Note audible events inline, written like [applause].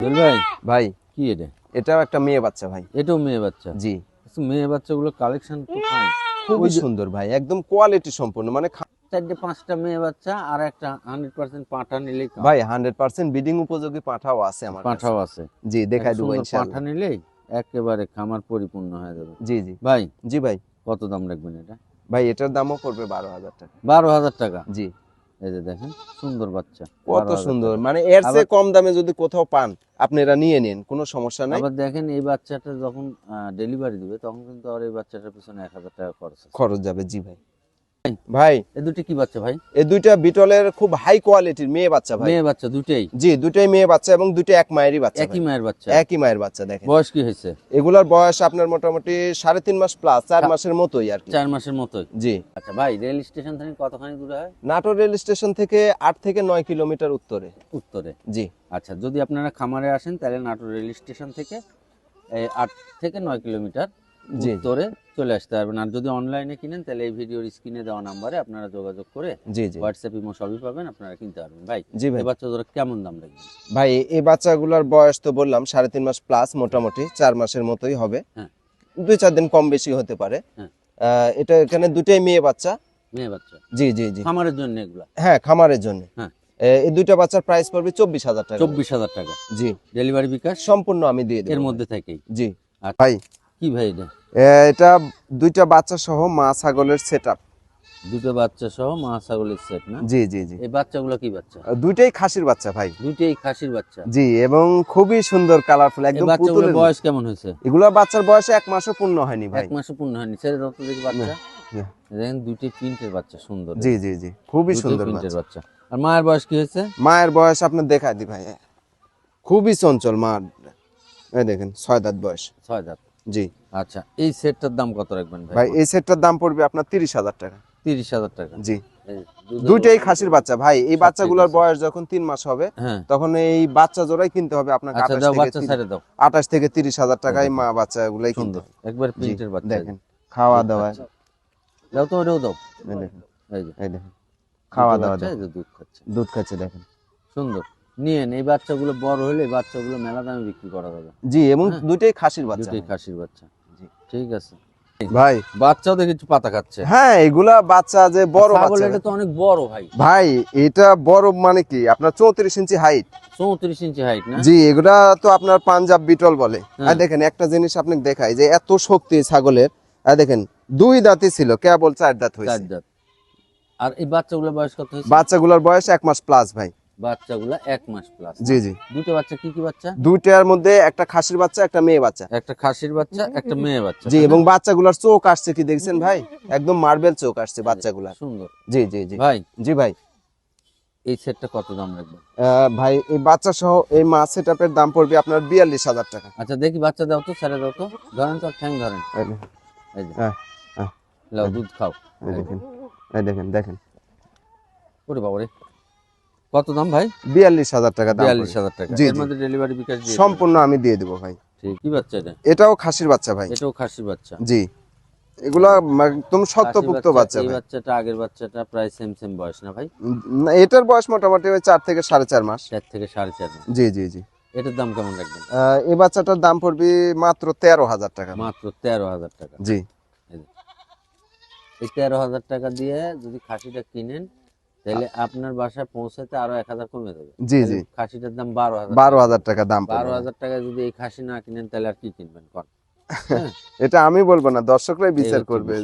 ভাই? ভাই কি এটা? এটাও একটা মেয়ে বাচ্চা ভাই। এটাও মেয়ে বাচ্চা? জি। আচ্ছা, মেয়ে বাচ্চাগুলো কালেকশন তো খুবই সুন্দর ভাই। একদম কোয়ালিটি সম্পূর্ণ মানে চারটে পাঁচটা মেয়ে বাচ্চা আর একটা হান্ড্রেড পার্সেন্ট পাঁঠা নিলেই ভাই হান্ড্রেড পার্সেন্ট বিডিং উপযোগী পাঠাও আছে আমার। পাঁঠাও আছে। জি দেখাই দেবো ইনশাআল্লাহ। একেবারে খামার পরিপূর্ণ হয়ে যাবে। জি জি। ভাই? জি ভাই। কত দাম রাখবেন এটা? ভাই এটার দামও পড়বে বারো হাজার টাকা। বারো হাজার টাকা? জি। এই যে দেখেন সুন্দর বাচ্চা কত সুন্দর। মানে এর চেয়ে কম দামে যদি কোথাও পান আপনারা নিয়ে নিন কোনো সমস্যা নাই। আবার দেখেন এই বাচ্চাটা যখন ডেলিভারি দিবে তখন কিন্তু আর এই বাচ্চাটার পিছনে এক হাজার টাকা খরচ খরচ যাবে জি ভাই। ভাই? এই দুটি কি বাচ্চা ভাই? এই দুইটা বিটলের খুব হাই কোয়ালিটির মেয়ে বাচ্চা ভাই। মেয়ে বাচ্চা দুটেই জি দুইটাই মেয়ে বাচ্চা এবং দুইটা এক মায়েরই বাচ্চা একই মায়ের বাচ্চা? একই মায়ের বাচ্চা দেখেন। বয়স কি হয়েছে? এগুলার বয়স আপনার মোটামুটি সাড়ে তিন মাস প্লাস চার মাসের মতোই আর চার মাসের মতোই? জি। আচ্ছা ভাই রেল স্টেশন থেকে কতখানি দূরে হয়? নাটোর রেল স্টেশন থেকে আট থেকে নয় কিলোমিটার উত্তরে। উত্তরে? জি। আচ্ছা যদি আপনারা খামারে আসেন তাহলে নাটোর রেল স্টেশন থেকে আট থেকে নয় কিলোমিটার। উত্তরে চলে আসতে পারবেন। আর যদি অনলাইনে কিনেন তাহলে এই ভিডিওর স্ক্রিনে দেওয়া নাম্বারে আপনারা যোগাযোগ করে জি জি। হোয়াটসঅ্যাপ ইমো সবই পাবেন আপনারা কিনতে পারবেন। ভাই জি ভাই। এই বাচ্চা ধরো কেমন দাম রাখবেন ভাই এই বাচ্চাগুলোর বয়স তো বললাম সাড়ে তিন মাস প্লাস মোটামুটি চার মাসের মতোই হবে। হ্যাঁ। দুই চার দিন কম বেশি হতে পারে। হ্যাঁ। এটা এখানে দুটাই মেয়ে বাচ্চা। মেয়ে বাচ্চা? জি জি জি। খামারের জন্য এগুলা? হ্যাঁ খামারের জন্য। হ্যাঁ। এই দুইটা বাচ্চার প্রাইস পড়বে চব্বিশ হাজার টাকা। চব্বিশ হাজার টাকা? জি। ডেলিভারি বিকাশ? সম্পূর্ণ আমি দিয়ে দেবো। এর মধ্যে থেকেই? জি। আচ্ছা। ভাই কি ভাই এটা? এটা দুইটা বাচ্চা সহ মা ছাগলের সেট দুটো বাচ্চা সহ মা ছাগলের সেট না? জি জি জি। এই বাচ্চাগুলো কি বাচ্চা? দুইটাই খাসির বাচ্চা ভাই। দুইটাই খাসির বাচ্চা? জি এবং খুবই সুন্দর কালারফুল একদম পুতুলের বয়স কেমন হয়েছে? এগুলা বাচ্চার বয়স এক মাসও পূর্ণ হয়নি ভাই। এক মাসে পূর্ণ হয়নি। ছেড়ে দাও তো দেখি বাচ্চা। দেখেন দুইটি প্রিন্টের বাচ্চা সুন্দর। জি জি জি। খুবই সুন্দর বাচ্চা। আর মায়ের বয়স কি হয়েছে? মায়ের বয়স আপনার দেখায় দি ভাই। খুবই চঞ্চল মা এই দেখেন ছয় দাঁত বয়স। ছয় দাঁত। জি। আচ্ছা এই সেটটার দাম কত রাখবেন ভাই? ভাই এই সেটটার দাম পড়বে আপনার তিরিশ হাজার টাকা। তিরিশ হাজার টাকা। জি। দুইটাই খাসির বাচ্চা। ভাই এই বাচ্চাগুলোর বয়স যখন তিন মাস হবে হ্যাঁ। তখন এই বাচ্চা জোড়াই কিনতে হবে আপনাকে আচ্ছা আঠাশ দাও থেকে তিরিশ- হাজার টাকায় মা বাচ্চা গুলাই কিনতে একবার প্রিন্টের বাচ্চা। দেখেন খাওয়া দাওয়া দাও তো ওটাও দাও। এই দেখেন। খাওয়া দাওয়া দুধ খাচ্ছে। দুধ খাচ্ছে দেখেন। সুন্দর। নিয়েন এই বাচ্চাগুলো বড় হলে বাচ্চাগুলো মেলা দামে বিক্রি করা যাবে। জি এবং হ্যাঁ। দুইটাই খাসির বাচ্চা। দুটোই খাসির বাচ্চা। জি। ঠিক আছে। ভাই। বাচ্চাও দেখি একটু পাতা খাচ্ছে। হ্যাঁ এগুলা বাচ্চা যে বড় বাচ্চা। এটা তো অনেক বড় ভাই। ভাই এটা বড় মানে কি? আপনার চৌত্রিশ ইঞ্চি হাইট চৌত্রিশ ইঞ্চি হাইট না? জি এগুলা তো আপনার পাঞ্জাব বিটল বলে। হ্যাঁ। আর দেখেন একটা জিনিস আপনি দেখাই যে এত শক্তি ছাগলের। আর দেখেন দুই দাঁতই ছিল কেবল চার দাঁত চার দাঁত। আর এই বাচ্চাগুলোর বয়স কত হয়েছে? বাচ্চাগুলোর বয়স এক মাস প্লাস ভাই। বাচ্চাগুলো এক মাস প্লাস জি জি। দুটো বাচ্চা কি কি বাচ্চা? দুইটার মধ্যে একটা খাসির বাচ্চা একটা মেয়ে বাচ্চা। একটা খাসির বাচ্চা একটা মেয়ে বাচ্চা জি এবং বাচ্চাগুলোর চোখ আসছে কি দেখছেন ভাই? একদম মার্বেল চোখ আসছে বাচ্চাগুলার সুন্দর। জি জি জি। ভাই জি ভাই। এই সেটটা কত দাম রাখবে আহ, ভাই এই বাচ্চা সহ এই মাছ সেটআপের দাম পড়বে আপনার বিয়াল্লিশ হাজার টাকা। আচ্ছা দেখি বাচ্চা দাও তো ছেড়ে দাও তো। ধরেন তো ঠ্যাং ধরেন। এই যে। হ্যাঁ, হ্যাঁ। লাও দুধ খাও। দেখেন দেখেন দেখেন। ওরে বাবারে। কত দাম ভাই? বিয়াল্লিশ হাজার টাকা বিয়াল্লিশ হাজার টাকা। এর মধ্যে ডেলিভারি বিকাশ সম্পূর্ণ আমি দিয়ে দেবো ভাই। কি বাচ্চা এটা? এটাও খাসির বাচ্চা ভাই। এটাও খাসির বাচ্চা। জি। এগুলা একদম শক্তপুক্ত বাচ্চা এই বাচ্চাটা আগের বাচ্চাটা প্রায় সেম সেম বয়স না ভাই? না, এটার বয়স মোটামুটি ওই থেকে সাড়ে চার মাস। চার থেকে সাড়ে চার মাস। জি জি জি। এটার দাম কেমন রাখবেন? এই বাচ্চাটার দাম পড়বে মাত্র তেরো হাজার টাকা। মাত্র তেরো হাজার টাকা। জি। এই তেরো হাজার টাকা দিয়ে যদি খাসিটা কিনেন তাহলে আপনার বাসায় পৌঁছাতে আরও এক হাজার কমে যাবে। জি জি। খাসিটার দাম বারো হাজার বারো হাজার টাকা দাম বারো হাজার টাকা যদি এই খাসি না কিনেন তাহলে আর কি কিনবেন? কর [laughs] এটা আমি বলব না দর্শকরাই বিচার করবে।